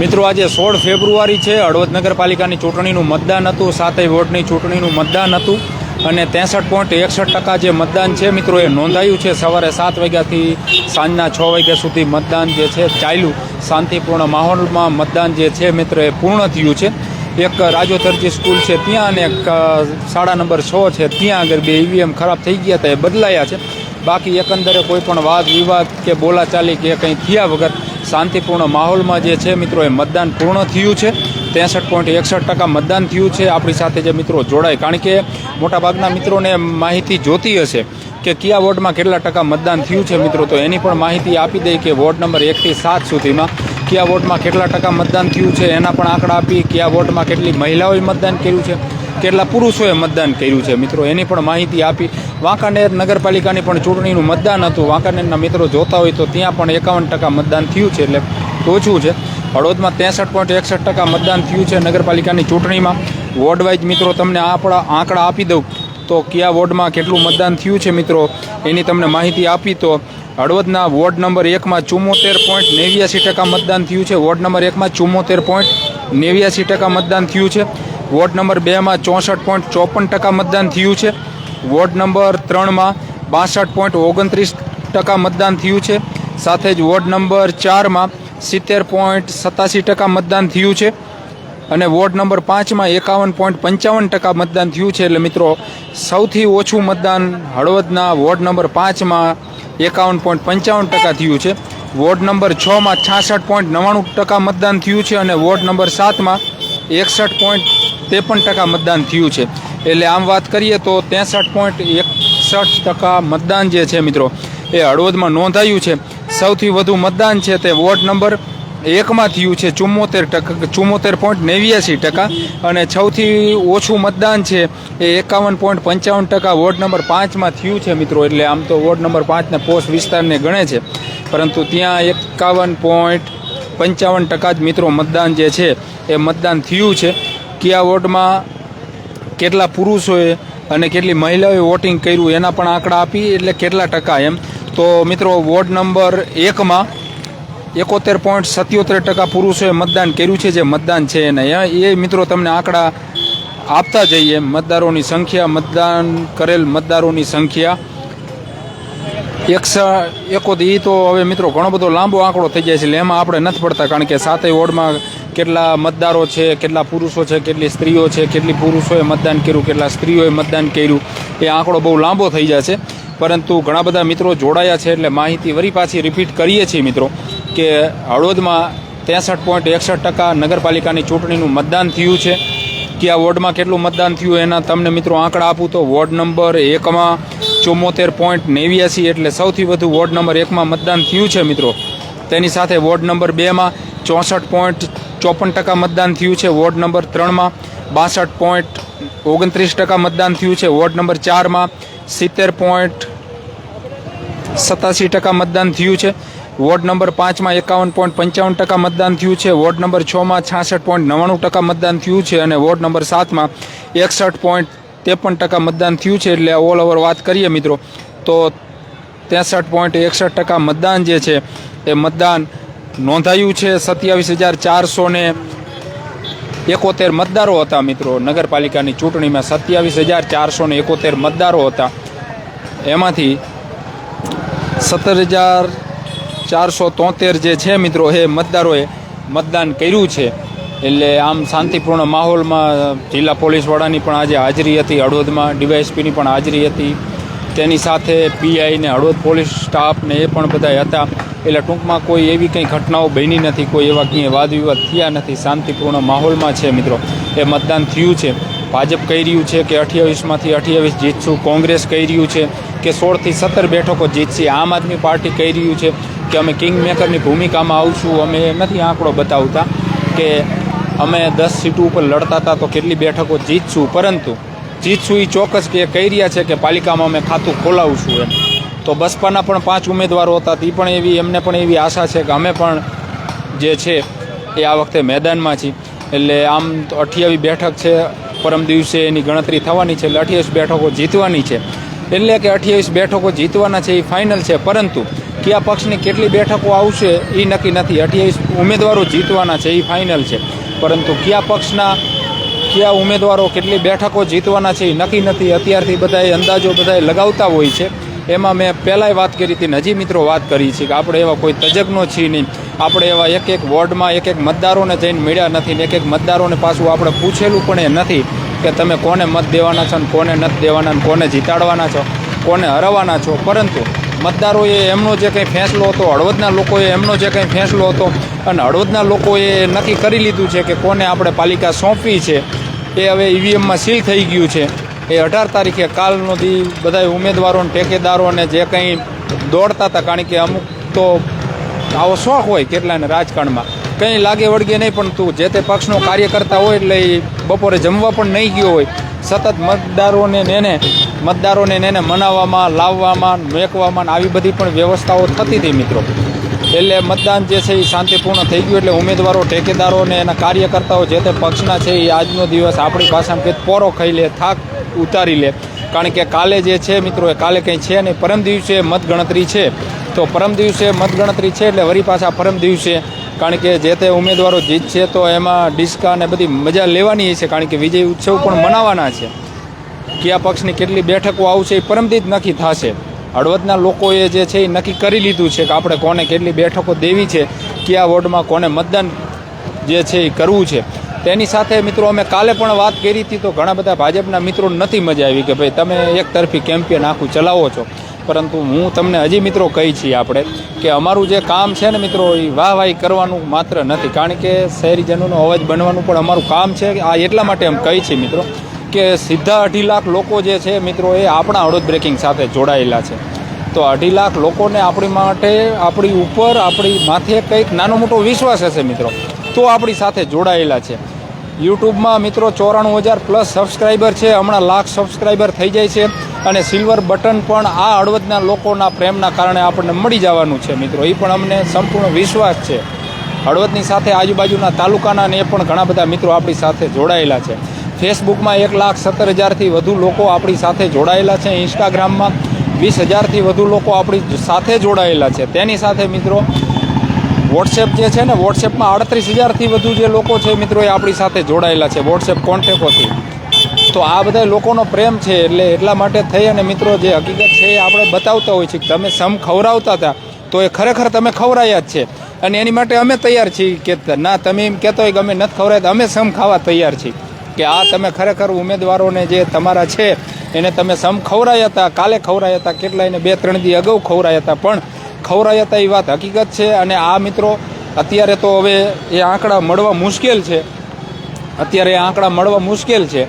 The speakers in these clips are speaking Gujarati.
મિત્રો, આજે સોળ ફેબ્રુઆરી છે. હળવદ નગરપાલિકાની ચૂંટણીનું મતદાન હતું. સાતેય વોર્ડની ચૂંટણીનું મતદાન હતું. અને ત્રેસઠ પોઈન્ટ એકસઠ ટકા જે મતદાન છે, મિત્રો, એ નોંધાયું છે. સવારે સાત વાગ્યાથી સાંજના છ વાગ્યા સુધી મતદાન જે છે, ચાલ્યું. શાંતિપૂર્ણ માહોલમાં મતદાન જે છે, મિત્રો, એ પૂર્ણ થયું છે. એક રાજોતરજી સ્કૂલ છે ત્યાં અને એક શાળા નંબર છ છે ત્યાં આગળ બે ઈવીએમ ખરાબ થઈ ગયા હતા, એ બદલાયા છે. બાકી એકંદરે કોઈ પણ વાદ વિવાદ કે બોલાચાલી કે કંઈ થયા વગર શાંતિપૂર્ણ માહોલમાં જે છે મિત્રો, એ મતદાન પૂર્ણ થયું છે. ત્રેસઠ પોઈન્ટ એકસઠ ટકા મતદાન થયું છે. આપણી સાથે જે મિત્રો જોડાય, કારણ કે મોટાભાગના મિત્રોને માહિતી જોતી હશે કે કયા વોર્ડમાં કેટલા ટકા મતદાન થયું છે મિત્રો. તો એની પણ માહિતી આપી દઈ કે વોર્ડ નંબર એકથી સાત સુધીમાં કયા વોર્ડમાં કેટલા ટકા મતદાન થયું છે, એના પણ આંકડા આપી કયા વોર્ડમાં કેટલી મહિલાઓએ મતદાન કર્યું છે. કેટલા પુરુષોએ મતદાન કર્યું છે? મિત્રો, એની પણ માહિતી આપી. વાંકાનેર નગરપાલિકાની પણ ચૂંટણીનું મતદાન હતું. વાંકાનેરના મિત્રો જોતા હોય તો ત્યાં પણ એકાવન ટકા મતદાન થયું છે, એટલે ઓછું છે. હળવદમાં ત્રેસઠ પોઈન્ટ એકસઠ ટકા મતદાન થયું છે નગરપાલિકાની ચૂંટણીમાં. વોર્ડ મિત્રો, તમને આપણા આંકડા આપી દઉં. તો કયા વોર્ડમાં કેટલું મતદાન થયું છે મિત્રો? એની તમને માહિતી આપી તો હળવદના વોર્ડ નંબર એકમાં ચુમ્મોતેર પોઈન્ટ નેવ્યાસી ટકા મતદાન થયું છે. વોર્ડ નંબર એકમાં ચુમ્મોતેર પોઈન્ટ નેવ્યાસી ટકા મતદાન થયું છે. વોર્ડ નંબર બેમાં ચોસઠ પોઈન્ટ ચોપન ટકા મતદાન થયું છે. વોર્ડ નંબર ત્રણમાં બાસઠ પોઈન્ટ ઓગણત્રીસ ટકા મતદાન થયું છે. સાથે જ વોર્ડ નંબર ચારમાં સિત્તેર પોઈન્ટ સત્તાસી ટકા મતદાન થયું છે. અને વોર્ડ નંબર પાંચમાં એકાવન પોઈન્ટ પંચાવન ટકા મતદાન થયું છે. એટલે મિત્રો, સૌથી ઓછું મતદાન હળવદના વોર્ડ નંબર પાંચમાં એકાવન પોઈન્ટ પંચાવન ટકા થયું છે. વોર્ડ નંબર છમાં છાસઠ પોઈન્ટ નવ્વાણું ટકા મતદાન થયું છે. અને વોર્ડ નંબર સાતમાં એકસઠ પોઈન્ટ ત્રેપન ટકા મતદાન થયું છે. એટલે આમ વાત કરીએ તો ત્રેસઠ પોઈન્ટ એકસઠ ટકા મતદાન જે છે મિત્રો, એ હળવદમાં નોંધાયું છે. સૌથી વધુ મતદાન છે તે વોર્ડ નંબર એકમાં થયું છે, ચુમ્મોતેર ટકા, ચુમ્મોતેર પોઈન્ટ નેવ્યાસી ટકા અને સૌથી ઓછું મતદાન છે એ એકાવન પોઈન્ટ પંચાવન ટકા વોર્ડ નંબર પાંચમાં થયું છે મિત્રો, એટલે આમ તો વોર્ડ નંબર પાંચને પોસ્ટ વિસ્તારને ગણે છે. પરંતુ ત્યાં એકાવન પોઈન્ટ પંચાવન ટકા જ મિત્રો મતદાન જે છે એ મતદાન થયું છે. કયા વોર્ડમાં કેટલા પુરુષોએ અને કેટલી મહિલાઓએ વોટિંગ કર્યું એના પણ આંકડા આપી, એટલે કેટલા ટકા એમ. તો મિત્રો, વોર્ડ નંબર એકમાં એકોતેર પોઈન્ટ સત્યોતેર ટકા પુરુષોએ મતદાન કર્યું છે, જે મતદાન છે એને. એ મિત્રો તમને આંકડા આપતા જઈએ. મતદારોની સંખ્યા, મતદાન કરેલ મતદારોની સંખ્યા. એકસો એકો એ તો હવે મિત્રો ઘણો બધો લાંબો આંકડો થઈ જાય છે એટલે એમાં આપણે નથી પડતા, કારણ કે સાતેય વોર્ડમાં કેટલા મતદારો છે, કેટલા પુરુષો છે, કેટલી સ્ત્રીઓ છે, કેટલી પુરુષોએ મતદાન કર્યું, કેટલા સ્ત્રીઓએ મતદાન કર્યું, એ આંકડો બહુ લાંબો થઈ જશે પરંતુ ઘણા બધા મિત્રો જોડાયા છે એટલે માહિતી વરી પાછી રિપીટ કરીએ છીએ મિત્રો, કે હળવદમાં ત્રેસઠ પોઈન્ટ એકસઠ ટકા નગરપાલિકાની ચૂંટણીનું મતદાન થયું છે. કયા વોર્ડમાં કેટલું મતદાન થયું એના તમને મિત્રો આંકડા આપું તો વોર્ડ નંબર એકમાં ચુમ્મોતેર પોઈન્ટ નેવ્યાસી એટલે સૌથી વધુ વોર્ડ નંબર એકમાં મતદાન થયું છે, મિત્રો. તેની સાથે વોર્ડ નંબર બેમાં ચોસઠ પોઈન્ટ ચોપન ટકા મતદાન થયું છે, વોર્ડ નંબર ત્રણમાં બાસઠ પોઈન્ટ ઓગણત્રીસ ટકા મતદાન થયું છે, વોર્ડ નંબર ચારમાં સિત્તેર પોઈન્ટ સત્યાસી ટકા મતદાન થયું છે, વોર્ડ નંબર પાંચમાં એકાવન પોઈન્ટ પંચાવન ટકા મતદાન થયું છે, વોર્ડ નંબર છમાં છાસઠ પોઈન્ટ નવ્વાણું ટકા મતદાન થયું છે અને વોર્ડ નંબર સાતમાં એકસઠ પોઈન્ટ ત્રેપન ટકા મતદાન થયું છે એટલે ઓલ ઓવર વાત કરીએ મિત્રો, તો ત્રેસઠ પોઈન્ટ એકસઠ ટકા મતદાન જે છે એ મતદાન નોંધાયું છે. સત્યાવીસ હજાર ચારસો ને એકોતેર મતદારો હતા મિત્રો. નગરપાલિકાની ચૂંટણીમાં સત્યાવીસ હજાર ચારસો ને એકોતેર મતદારો હતા. એમાંથી સત્તર હજાર ચારસો તોતેર જે છે મિત્રો, એ મતદારોએ મતદાન કર્યું છે. એટલે આમ શાંતિપૂર્ણ માહોલમાં જિલ્લા પોલીસ વડાની પણ આજે હાજરી હતી, હળવદમાં ડીવાયએસપીની પણ હાજરી હતી. તેની સાથે પીઆઈ ને હળવદ પોલીસ સ્ટાફ ને એ પણ બધા હતા. એટલે ટૂંકમાં કોઈ એવી કંઈ ઘટનાઓ બની નથી, કોઈ એવા ક્યાંય વાદ વિવાદ થયા નથી. શાંતિપૂર્ણ માહોલમાં છે મિત્રો. એ મતદાન થયું છે. ભાજપ કહી રહ્યું છે કે અઠ્યાવીસમાંથી અઠ્યાવીસ જીતશું, કોંગ્રેસ કહી રહ્યું છે કે સોળથી સત્તર બેઠકો જીતશે. આમ આદમી પાર્ટી કહી રહ્યું છે કે અમે કિંગ મેકરની ભૂમિકામાં આવશું. અમે નથી આંકડો બતાવતા કે અમે દસ સીટો ઉપર લડતા હતા તો કેટલી બેઠકો જીતશું? પરંતુ જીતશું એ ચોક્કસ કે કહી રહ્યા છે કે પાલિકામાં અમે ખાતું ખોલાવશું એમ. તો બસપાના પણ પાંચ ઉમેદવારો હતા, તે પણ એવી, એમને પણ એવી આશા છે કે અમે પણ જે છે એ આ વખતે મેદાનમાં છીએ. એટલે આમ તો અઠ્યાવીસ બેઠક છે, પરમ દિવસે એની ગણતરી થવાની છે, એટલે અઠ્યાવીસ બેઠકો જીતવાની છે. એટલે કે અઠ્યાવીસ બેઠકો જીતવાના છે એ ફાઇનલ છે, પરંતુ કયા પક્ષની કેટલી બેઠકો આવશે એ નક્કી નથી. અઠ્યાવીસ ઉમેદવારો જીતવાના છે એ ફાઇનલ છે. પરંતુ કયા પક્ષના, કયા ઉમેદવારો, કેટલી બેઠકો જીતવાના છે એ નક્કી નથી. અત્યારથી બધાએ અંદાજો બધાએ લગાવતા હોય છે. એમાં મેં પહેલાંય વાત કરી હતી નજી મિત્રો વાત કરી છે કે આપણે એવા કોઈ તજજ્ઞો છીએ નહીં. આપણે એવા એક એક વોર્ડમાં એક એક મતદારોને જઈને મળ્યા નથી ને એક એક મતદારોને પાછું આપણે પૂછેલું પણ એ નથી કે તમે કોને મત દેવાના છો ને કોને નથી દેવાના ને કોને જીતાડવાના છો, કોને હરાવવાના છો. પરંતુ મતદારોએ એમનો જે કંઈ ફેંસલો હતો, હળવદના લોકોએ એમનો જે કંઈ ફેંસલો હતો અને હળવદના લોકોએ નક્કી કરી લીધું છે કે કોને આપણે પાલિકા સોંપવી છે, એ હવે ઈવીએમમાં સીલ થઈ ગયું છે. એ અઢાર તારીખે કાલનો દી બધા ઉમેદવારો ને ટેકેદારોને જે કંઈ દોડતા હતા, કારણ કે અમુક તો આવો શોખ હોય કેટલાને રાજકારણમાં. કંઈ લાગે વળગે નહીં, પણ તું જે તે પક્ષનો કાર્ય કરતા હોય એટલે બપોરે જમવા પણ નહીં ગયો હોય. સતત મતદારોને ને મતદારોને એને મનાવવામાં, લાવવામાં, મેકવામાં આવી બધી પણ વ્યવસ્થાઓ થતી હતી મિત્રો. એટલે મતદાન જે છે એ શાંતિપૂર્ણ થઈ ગયું એટલે ઉમેદવારો, ઠેકેદારો અને એના કાર્યકર્તાઓ જે તે પક્ષના છે એ આજનો દિવસ આપણી ભાષામાં કે પોરો ખાઈ લે, થાક ઉતારી લે. કારણ કે કાલે જે છે મિત્રો એ કાલે કંઈ છે નહીં. પરમ દિવસે મતગણતરી છે. તો પરમ દિવસે મતગણતરી છે એટલે વરી પાછા પરમ દિવસે કારણ કે જે તે ઉમેદવારો જીતશે તો એમાં ડિસ્કા અને બધી મજા લેવાની છે. કારણ કે વિજય ઉત્સવ પણ મનાવવાના છે. કયા પક્ષની કેટલી બેઠકો આવશે એ પરમદી જ નક્કી થશે. હળવદના લોકોએ જે છે એ નક્કી કરી લીધું છે કે આપણે કોને કેટલી બેઠકો દેવી છે, કયા વોર્ડમાં કોને મતદાન જે છે એ કરવું છે. તેની સાથે મિત્રો અમે કાલે પણ વાત કરી હતી તો ઘણા બધા ભાજપના મિત્રો નથી મજા આવી કે ભાઈ તમે એક તરફી કેમ્પેન આખું ચલાવો છો. પરંતુ હું તમને હજી મિત્રો કહી છીએ આપણે કે અમારું જે કામ છે ને મિત્રો એ વાહવાહી કરવાનું માત્ર નથી. કારણ કે શહેરીજનોનો અવાજ બનવાનું પણ અમારું કામ છે. આ એટલા માટે અમે કહી છીએ મિત્રો. કે સીધા અઢી લાખ લોકો જે છે મિત્રો એ આપણા હળવદ બ્રેકિંગ સાથે જોડાયેલા છે. તો અઢી લાખ લોકોને આપણી માટે, આપણી ઉપર, આપણી માથે કંઈક નાનો મોટો વિશ્વાસ હશે મિત્રો. તો આપણી સાથે જોડાયેલા છે. યુટ્યુબમાં મિત્રો ચોરાણું હજાર પ્લસ સબસ્ક્રાઈબર છે, હમણાં લાખ સબસ્ક્રાઈબર થઈ જાય છે અને સિલ્વર બટન પણ આ હળવદના લોકોના પ્રેમના કારણે આપણને મળી જવાનું છે મિત્રો. એ પણ અમને સંપૂર્ણ વિશ્વાસ છે. હળવદની સાથે આજુબાજુના તાલુકાના ને એ પણ ઘણા બધા મિત્રો આપણી સાથે જોડાયેલા છે. ફેસબુકમાં એક લાખ સત્તર હજારથી વધુ લોકો આપણી સાથે જોડાયેલા છે. ઇન્સ્ટાગ્રામમાં વીસ હજારથી વધુ લોકો આપણી સાથે જોડાયેલા છે. તેની સાથે મિત્રો, વોટ્સએપ જે છે ને, વોટ્સએપમાં આડત્રીસ હજારથી વધુ જે લોકો છે મિત્રો એ આપણી સાથે જોડાયેલા છે. વોટ્સએપ કોન્ટેકોથી તો આ બધા લોકોનો પ્રેમ છે એટલે એટલા માટે થઈ અને મિત્રો જે હકીકત છે એ આપણે બતાવતા હોય છે તમે સમ ખવડાવતા હતા, તો એ ખરેખર તમે ખવડાયા જ છે. અને એની માટે અમે તૈયાર છીએ કે ના, તમે એમ કહેતો હોય કે અમે નથી ખવરાય અમે સમ ખાવા તૈયાર છીએ. કે આ તમે ખરેખર ઉમેદવારોને જે તમારા છે, એને તમે સમ ખવરાયા હતા, કાલે ખવડાયા હતા કેટલાયને બે ત્રણ દી અગાઉ ખવડાયા હતા, પણ ખવરાયા હતા એ વાત હકીકત છે અને આ મિત્રો અત્યારે તો હવે એ આંકડા મળવા મુશ્કેલ છે. અત્યારે એ આંકડા મળવા મુશ્કેલ છે.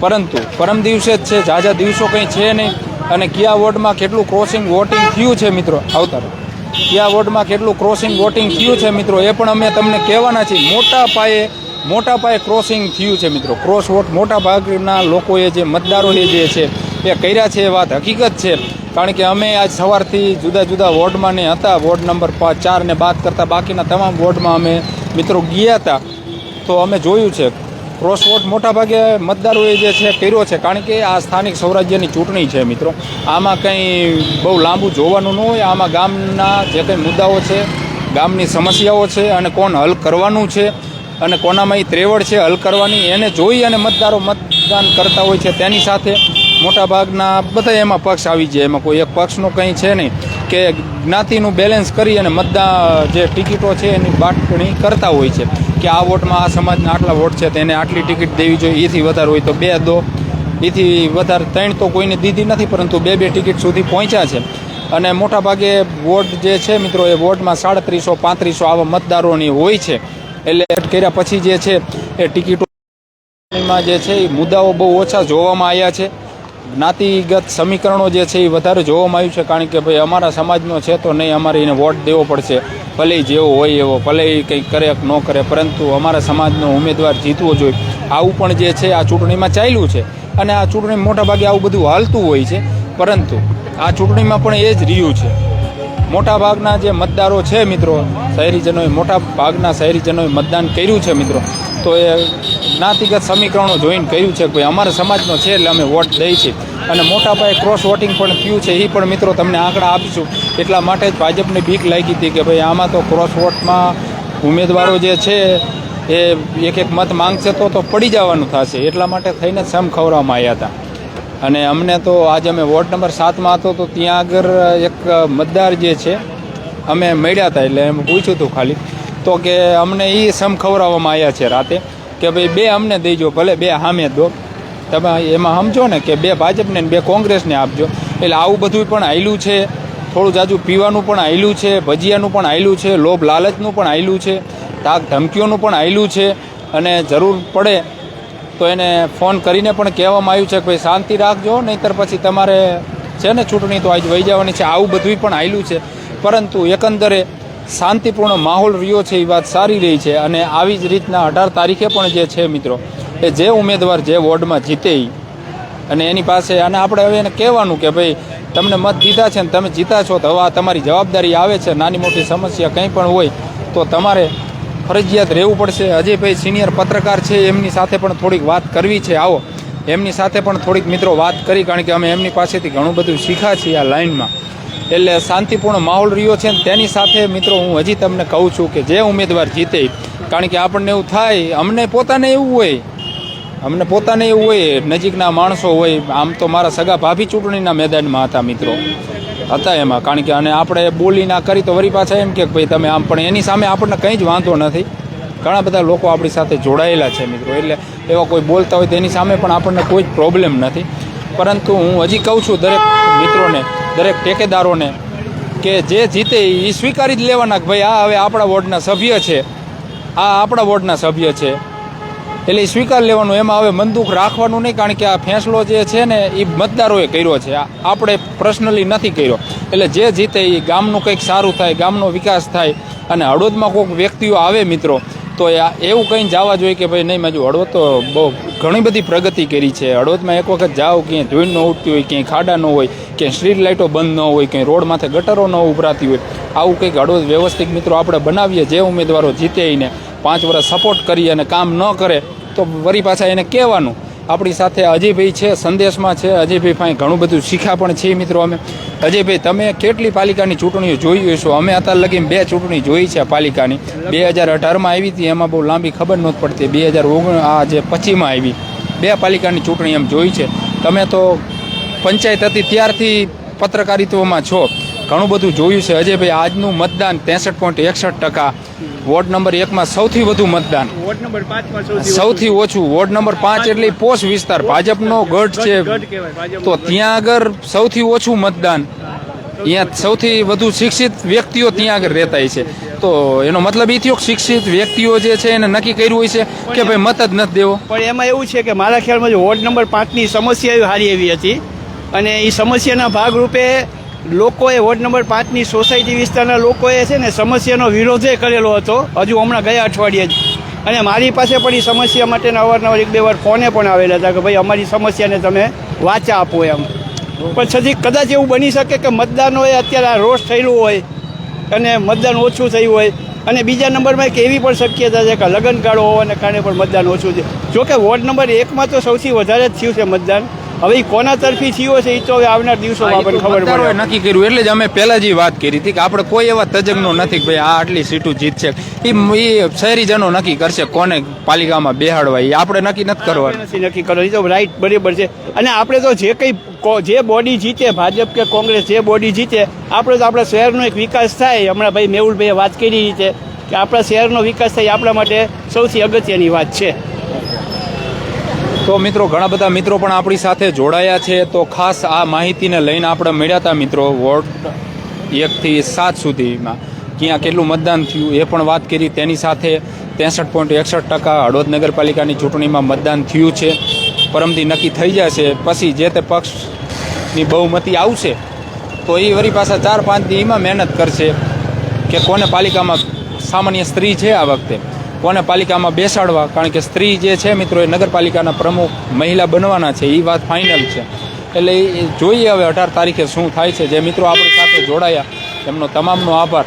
પરંતુ પરમ દિવસે જ છે, ઝાઝા દિવસો કંઈ છે નહીં. અને કયા વોર્ડમાં કેટલું ક્રોસિંગ વોટિંગ થયું છે મિત્રો? આવતા કયા વોર્ડમાં કેટલું ક્રોસિંગ વોટિંગ થયું છે મિત્રો? એ પણ અમે તમને કહેવાના છીએ. મોટા પાયે મોટા પાયે ક્રોસિંગ થયું છે મિત્રો. ક્રોસ વોટ મોટા ભાગના લોકોએ જે મતદારોએ જે છે, એ કર્યા છે એ વાત હકીકત છે. કારણ કે અમે આજ સવારથી જુદા જુદા વોર્ડમાં ને હતા. વોર્ડ નંબર પાંચ ચારને બાદ કરતાં બાકીના તમામ વોર્ડમાં અમે મિત્રો ગયા હતા. તો અમે જોયું છે ક્રોસ વોટ મોટાભાગે મતદારોએ જે છે કર્યો છે. કારણ કે આ સ્થાનિક સ્વરાજ્યની ચૂંટણી છે મિત્રો. આમાં કંઈ બહુ લાંબુ જોવાનું ન હોય. આમાં ગામના જે કંઈ મુદ્દાઓ છે, ગામની સમસ્યાઓ છે અને કોણ હલ કરવાનું છે અને કોનામાં એ ત્રેવડ છે, હલ કરવાની, એને જોઈ અને મતદારો મતદાન કરતા હોય છે, તેની સાથે મોટાભાગના બધા એમાં પક્ષ આવી જાય. એમાં કોઈ એક પક્ષનો કંઈ છે નહીં કે જ્ઞાતિનું બેલેન્સ કરી અને મતદાન જે ટિકિટો છે, એની બાટણી કરતા હોય છે કે આ વોટમાં આ સમાજના આટલા વોટ છે, તેને આટલી ટિકિટ દેવી જોઈએ એથી વધારે હોય તો બે, દો એથી વધારે ત્રણ તો કોઈને દીધી નથી, પરંતુ બે બે ટિકિટ સુધી પહોંચ્યા છે. અને મોટાભાગે વોટ જે છે મિત્રો, એ વોટમાં સાડત્રીસો, પાંત્રીસો આવા મતદારોની હોય છે. એટલે કર્યા પછી જે છે, એ ટિકિટોમાં જે છે, એ મુદ્દાઓ બહુ ઓછા જોવામાં આવ્યા છે. જ્ઞાતિગત સમીકરણો જે છે, એ વધારે જોવામાં આવ્યું છે, કારણ કે ભાઈ અમારા સમાજનો છે તો નહીં, અમારે એને વોટ દેવો પડશે. ભલે જેવો હોય એવો, ભલે એ કંઈક કરે ન કરે, પરંતુ અમારા સમાજનો ઉમેદવાર જીતવો જોઈએ. આવું પણ જે છે, આ ચૂંટણીમાં ચાલ્યું છે. અને આ ચૂંટણી મોટાભાગે આવું બધું હાલતું હોય છે. પરંતુ આ ચૂંટણીમાં પણ એ જ રહ્યું છે. મોટા ભાગના જે મતદારો છે મિત્રો, શહેરીજનોએ મોટા ભાગના શહેરીજનોએ મતદાન કર્યું છે મિત્રો. તો એ જ્ઞાતિગત સમીકરણો જોઈને કર્યું છે કે ભાઈ અમારા સમાજનો છે એટલે અમે વોટ દઈએ છીએ અને મોટા પાયે ક્રોસ વોટિંગ પણ થયું છે એ પણ મિત્રો તમને આંકડા આપીશું. એટલા માટે જ ભાજપને બીક લાગી હતી કે ભાઈ આમાં તો ક્રોસ વોટમાં ઉમેદવારો જે છે, એ એક એક મત માંગશે તો તો પડી જવાનું થશે. એટલા માટે થઈને સમ ખવડાવવામાં આવ્યા હતા. અને અમને તો આજે અમે વોર્ડ નંબર સાતમાં હતો, તો ત્યાં આગળ એક મતદાર જે છે, અમે મળ્યા હતા એટલે એમ પૂછ્યું હતું ખાલી. તો કે અમને એ સમ ખવડાવવામાં આવ્યા છે રાતે, કે ભાઈ બે અમને દઈજો ભલે બે સામે દો. તમે એમાં સમજો ને કે બે ભાજપને બે કોંગ્રેસને આપજો. એટલે આવું બધું પણ આવેલું છે, થોડું જાજુ પીવાનું પણ આવેલું છે, ભજીયાનું પણ આવેલું છે, લોભ લાલચનું પણ આવેલું છે ધાક ધમકીઓનું પણ આવેલું છે, અને જરૂર પડે તો એને ફોન કરીને પણ કહેવામાં આવ્યું છે કે ભાઈ શાંતિ રાખજો, નહીંતર પછી તમારે છે ને ચૂંટણી તો આજ વહી જવાની છે, આવું બધું પણ આવેલું છે. પરંતુ એકંદરે શાંતિપૂર્ણ માહોલ રહ્યો છે, એ વાત સારી રહી છે અને આવી જ રીતના અઢાર તારીખે પણ જે છે મિત્રો, એ જે ઉમેદવાર જે વોર્ડમાં જીતે અને એની પાસે, અને આપણે હવે એને કહેવાનું કે ભાઈ, તમને મત દીધા છે ને તમે જીતા છો, તો હવે આ તમારી જવાબદારી આવે છે, નાની મોટી સમસ્યા કંઈ પણ હોય, તો તમારે ફરજિયાત રહેવું પડશે. અજયભાઈ સિનિયર પત્રકાર છે, એમની સાથે પણ થોડીક વાત કરવી છે. આવો. એમની સાથે પણ થોડીક મિત્રો વાત કરી, કારણ કે અમે એમની પાસેથી ઘણું બધું શીખ્યા છીએ આ લાઇનમાં એટલે શાંતિપૂર્ણ માહોલ રહ્યો છે તેની સાથે મિત્રો હું હજી તમને કહું છું કે જે ઉમેદવાર જીતે, કારણ કે આપણને એવું થાય, અમને પોતાને એવું હોય. અમને પોતાને એવું હોય, નજીકના માણસો હોય. આમ તો મારા સગા ભાભી ચૂંટણીના મેદાનમાં હતા મિત્રો. હતા એમાં. કારણ કે અને આપણે બોલી ના કરી તો વરી પાછા એમ કે ભાઈ તમે આમ, પણ એની સામે આપણને કંઈ જ વાંધો નથી. ઘણા બધા લોકો આપણી સાથે જોડાયેલા છે મિત્રો. એટલે એવા કોઈ બોલતા હોય તેની સામે પણ આપણને કોઈ જ પ્રોબ્લેમ નથી. પરંતુ હું હજી કહું છું દરેક મિત્રોને, દરેક ટેકેદારોને કે જે જીતે એ સ્વીકારી જ લેવાના કે ભાઈ આ હવે આપણા વોર્ડના સભ્ય છે. આ આપણા વોર્ડના સભ્ય છે. એટલે સ્વીકાર લેવાનું, એમાં હવે મનદુખ રાખવાનું નહીં, કારણ કે આ ફેંસલો જે છે ને એ મતદારોએ કર્યો છે. આપણે પર્સનલી નથી કર્યો. એટલે જે જીતે એ ગામનું કંઈક સારું થાય, ગામનો વિકાસ થાય, અને હળવદમાં કોઈક વ્યક્તિઓ આવે મિત્રો, તો એવું કંઈ જવા જોઈએ કે ભાઈ, નહીં મેં હળવદ તો બહુ ઘણી બધી પ્રગતિ કરી છે. હળવદમાં એક વખત જાઓ, ક્યાંય ધૂળ ન ઉઠતી હોય, ક્યાંય ખાડા ન હોય, ક્યાંય સ્ટ્રીટ લાઇટો બંધ ન હોય, ક્યાંય રોડ માથે ગટરો ન ઉભરાતી હોય, આવું કંઈક હળવદ વ્યવસ્થિત મિત્રો આપણે બનાવીએ, જે ઉમેદવારો જીતે એને પાંચ વર્ષ સપોર્ટ કરી અને કામ ન કરે, તો વરી પાછા એને કહેવાનું. આપણી સાથે અજયભાઈ છે, સંદેશમાં છે. અજયભાઈ પાસે ઘણું બધું શીખ્યા પણ છે મિત્રો અમે. અજયભાઈ, તમે કેટલી પાલિકાની ચૂંટણીઓ જોઈ હશો? અમે અત્યારે લગીને બે ચૂંટણી જોઈ છે પાલિકાની. બે હજાર અઢારમાં આવી હતી, એમાં બહુ લાંબી ખબર નહોતી પડતી. બે હજાર ઓગણ, આ જે પચીમાં આવી. બે પાલિકાની ચૂંટણી એમ જોઈ છે. તમે તો પંચાયત હતી, ત્યારથી પત્રકારિત્વમાં છો. ઘણું બધું જોયું છે. અજયભાઈ, આજનું મતદાન ત્રેસઠ પોઈન્ટ એકસઠ ટકા. વોર્ડ નંબર એકમાં સૌથી વધુ મતદાન. વોર્ડ નંબર પાંચમાં સૌથી ઓછું વોર્ડ નંબર પાંચ એટલે પોષ વિસ્તાર. ભાજપનો ગઢ છે. તો ત્યાં આગળ સૌથી ઓછું મતદાન. અહીંયા સૌથી વધુ શિક્ષિત વ્યક્તિઓ ત્યાં આગળ રહેતા છે. તો એનો મતલબ એ થયો શિક્ષિત વ્યક્તિઓ જે છે એને નક્કી કર્યું હોય છે કે ભાઈ મત જ નથી દેવો. પણ એમાં એવું છે કે મારા ખ્યાલમાં જો વોર્ડ નંબર પાંચની સમસ્યા સારી એવી હતી અને એ સમસ્યાના ભાગરૂપે લોકોએ વોર્ડ નંબર પાંચની સોસાયટી વિસ્તારના લોકોએ છે ને સમસ્યાનો વિરોધે કરેલો હતો. હજુ હમણાં ગયા અઠવાડિયે જ. અને મારી પાસે પણ એ સમસ્યા માટેના અવારનવાર એક બે વાર ફોને પણ આવેલા હતા કે ભાઈ અમારી સમસ્યાને તમે વાચા આપો એમ. પણ છતાં કદાચ એવું બની શકે કે મતદાનોએ અત્યારે આ રોષ થયેલું હોય અને મતદાન ઓછું થયું હોય. અને બીજા નંબરમાં એક એવી પણ શક્યતા છે કે લગ્નગાળો હોવાને કારણે પણ મતદાન ઓછું છે જોકે વોર્ડ નંબર એકમાં તો સૌથી વધારે જ થયું છે મતદાન. હવે એ કોના તરફી થયો છે એ તો હવે આવનાર દિવસોમાં આપણને ખબર પડે. નક્કી કર્યું એટલે જ અમે પહેલા જ વાત કરી હતી કે આપણે કોઈ એવા તજજ્ઞો નથી કે ભાઈ આ આટલી સીટું જીતશે. એ એ શહેરીજનો નક્કી કરશે કોને પાલિકામાં બેહાડવા એ આપણે નક્કી નથી કરવાનું. નથી નક્કી કરવાનું એ તો રાઈટ બરાબર છે. અને આપણે તો જે કંઈ જે બોડી જીતે ભાજપ કે કોંગ્રેસ જે બોડી જીતે આપણે તો આપણા શહેરનો એક વિકાસ થાય. હમણાં ભાઈ મેહુલભાઈએ વાત કરી રીતે કે આપણા શહેરનો વિકાસ થાય આપણા માટે સૌથી અગત્યની વાત છે. તો મિત્રો, ઘણા બધા મિત્રો પણ આપણી સાથે જોડાયા છે. તો ખાસ આ માહિતીને લઈને આપણે મળ્યા હતા મિત્રો વોર્ડ એકથી સાત સુધીમાં. ક્યાં કેટલું મતદાન થયું એ પણ વાત કરી. તેની સાથે ત્રેસઠ પોઈન્ટ એકસઠ ટકા હળવદ નગરપાલિકાની ચૂંટણીમાં મતદાન થયું છે. પરમથી નક્કી થઈ જશે. પછી જે તે પક્ષની બહુમતી આવશે, તો એ વળી પાછા ચાર પાંચ દીમાં મહેનત કરશે કે કોને પાલિકામાં સામાન્ય સ્ત્રી છે આ વખતે. કોને પાલિકામાં બેસાડવા? કારણ કે સ્ત્રી જે છે મિત્રો, એ નગરપાલિકાના પ્રમુખ મહિલા બનવાના છે. એ વાત ફાઇનલ છે. એટલે એ જોઈએ હવે અઢાર તારીખે શું થાય છે. જે મિત્રો આપણી સાથે જોડાયા એમનો તમામનો આભાર.